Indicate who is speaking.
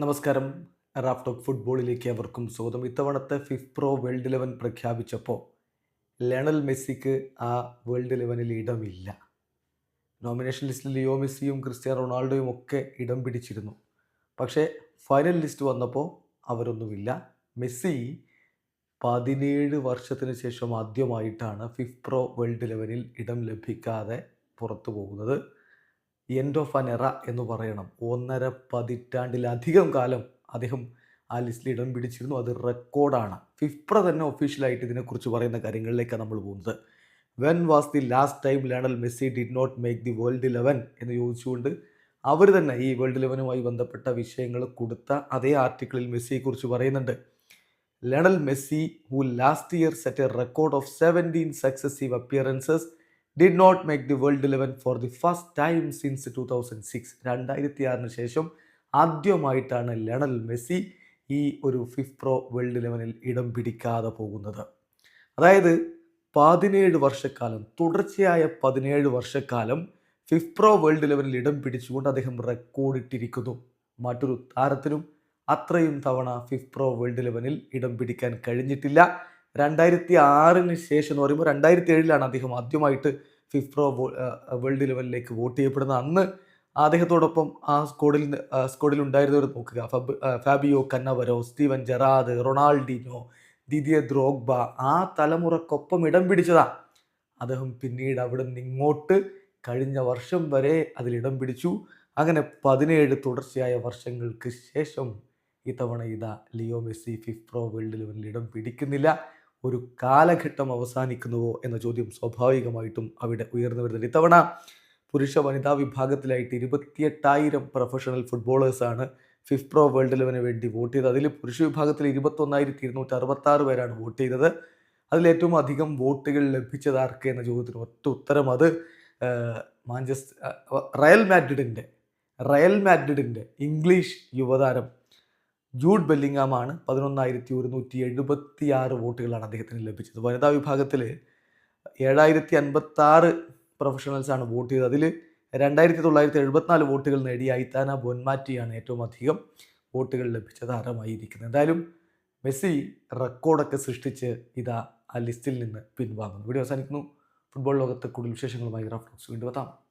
Speaker 1: നമസ്കാരം. റാഫ് ഫുട്ബോളിലേക്ക് അവർക്കും സ്വാഗതം. ഇത്തവണത്തെ ഫിഫ് പ്രോ വേൾഡ് ഇലവൻ പ്രഖ്യാപിച്ചപ്പോൾ ലയണൽ മെസ്സിക്ക് ആ വേൾഡ് ഇലവനിൽ ഇടമില്ല. നോമിനേഷൻ ലിസ്റ്റിൽ ലിയോ മെസ്സിയും ക്രിസ്ത്യാനോ റൊണാൾഡോയും ഒക്കെ ഇടം പിടിച്ചിരുന്നു. പക്ഷേ ഫൈനൽ ലിസ്റ്റ് വന്നപ്പോൾ അവരൊന്നുമില്ല. മെസ്സി പതിനേഴ് വർഷത്തിന് ശേഷം ആദ്യമായിട്ടാണ് ഫിഫ് പ്രോ വേൾഡ് ഇലവനിൽ ഇടം ലഭിക്കാതെ പുറത്തു പോകുന്നത്. എൻഡ് ഓഫ് അൻ എറ എന്ന് പറയണം. ഒന്നര പതിറ്റാണ്ടിലധികം കാലം അദ്ദേഹം ആ ലിസ്റ്റിൽ ഇടം പിടിച്ചിരുന്നു. അത് റെക്കോർഡാണ് ഫിഫ്പ്ര തന്നെ ഒഫീഷ്യലായിട്ട് ഇതിനെക്കുറിച്ച് പറയുന്ന കാര്യങ്ങളിലേക്കാണ് നമ്മൾ പോകുന്നത്. When was the last time Lionel Messi did not make the world eleven എന്ന് ചോദിച്ചുകൊണ്ട് അവർ തന്നെ ഈ വേൾഡ് ഇലവനുമായി ബന്ധപ്പെട്ട വിഷയങ്ങൾ കൊടുത്ത അതേ ആർട്ടിക്കിളിൽ മെസ്സിയെക്കുറിച്ച് പറയുന്നുണ്ട്. Lionel Messi who last year set a record of seventeen successive appearances did not make the world eleven for the first time since two thousand six രണ്ടായിരത്തി ആറിന് ശേഷം ആദ്യമായിട്ടാണ് ലണൽ മെസ്സി ഈ ഒരു ഫിഫ് പ്രോ വേൾഡ് ഇലവനിൽ ഇടം പിടിക്കാതെ പോകുന്നത്. അതായത് പതിനേഴ് വർഷക്കാലം തുടർച്ചയായ പതിനേഴ് വർഷക്കാലം ഫിഫ് പ്രോ വേൾഡ് ഇലവനിൽ ഇടം പിടിച്ചുകൊണ്ട് അദ്ദേഹം റെക്കോർഡ് ഇട്ടിരിക്കുന്നു. മറ്റൊരു താരത്തിനും അത്രയും തവണ ഫിഫ് പ്രോ വേൾഡ് ഇലവനിൽ ഇടം പിടിക്കാൻ കഴിഞ്ഞിട്ടില്ല. രണ്ടായിരത്തി ആറിന് ശേഷം എന്ന് പറയുമ്പോൾ രണ്ടായിരത്തി ഏഴിലാണ് അദ്ദേഹം ആദ്യമായിട്ട് ഫിഫ്രോ വേൾഡ് ലെവലിലേക്ക് വോട്ട് ചെയ്യപ്പെടുന്നത്. അന്ന് അദ്ദേഹത്തോടൊപ്പം ആ സ്കോഡിൽ സ്കോഡിൽ ഉണ്ടായിരുന്നവർ നോക്കുക. ഫബ് Fabio Cannavaro Steven Gerrard Ronaldinho Didier Drogba ആ തലമുറക്കൊപ്പം ഇടം പിടിച്ചതാ. അദ്ദേഹം പിന്നീട് അവിടെ നിന്ന് ഇങ്ങോട്ട് കഴിഞ്ഞ വർഷം വരെ അതിലിടം പിടിച്ചു. അങ്ങനെ പതിനേഴ് തുടർച്ചയായ വർഷങ്ങൾക്ക് ശേഷം ഇത്തവണ ഇതാ ലിയോ മെസ്സി ഫിഫ്രോ വേൾഡ് ലെവലിൽ ഇടം പിടിക്കുന്നില്ല. ഒരു കാലഘട്ടം അവസാനിക്കുന്നുവോ എന്ന ചോദ്യം സ്വാഭാവികമായിട്ടും അവിടെ ഉയർന്നു വരുന്നുണ്ട്. ഇത്തവണ പുരുഷ വനിതാ വിഭാഗത്തിലായിട്ട് ഇരുപത്തിയെട്ടായിരം പ്രൊഫഷണൽ ഫുട്ബോളേഴ്സാണ് ഫിഫ് പ്രോ വേൾഡ് ഇലവന് വേണ്ടി വോട്ട് ചെയ്തത്. അതിൽ പുരുഷ വിഭാഗത്തിൽ ഇരുപത്തൊന്നായിരത്തി ഇരുന്നൂറ്റി അറുപത്താറ് പേരാണ് വോട്ട് ചെയ്തത്. അതിലേറ്റവും അധികം വോട്ടുകൾ ലഭിച്ചത് ആർക്ക് എന്ന ചോദ്യത്തിന് ഒറ്റ ഉത്തരം അത് മാഞ്ചസ്റ്റർ റയൽ മാഡ്രിഡിന്റെ റയൽ മാഡ്രിഡിന്റെ ഇംഗ്ലീഷ് യുവതാരം ജൂഡ് ബെല്ലിങ്ങാമാണ് പതിനൊന്നായിരത്തി ഒരുന്നൂറ്റി എഴുപത്തി ആറ് വോട്ടുകളാണ് അദ്ദേഹത്തിന് ലഭിച്ചത്. വനിതാ വിഭാഗത്തിൽ ഏഴായിരത്തി അൻപത്തി ആറ് പ്രൊഫഷണൽസാണ് വോട്ട് ചെയ്തത്. അതിൽ രണ്ടായിരത്തി തൊള്ളായിരത്തി എഴുപത്തിനാല് വോട്ടുകൾ നേടിയ ഐത്താന ബൊൻമാറ്റിയാണ് ഏറ്റവും അധികം വോട്ടുകൾ ലഭിച്ച താരമായിരിക്കുന്നത്. എന്തായാലും മെസ്സി റെക്കോർഡൊക്കെ സൃഷ്ടിച്ച് ഇതാ ആ ലിസ്റ്റിൽ നിന്ന് പിൻവാങ്ങുന്നു. ഇവിടെ അവസാനിക്കുന്നു. ഫുട്ബോൾ ലോകത്തെ കൂടുതൽ വിശേഷങ്ങളുമായി റഫ്ലോക്സ് വീണ്ടും എത്താം.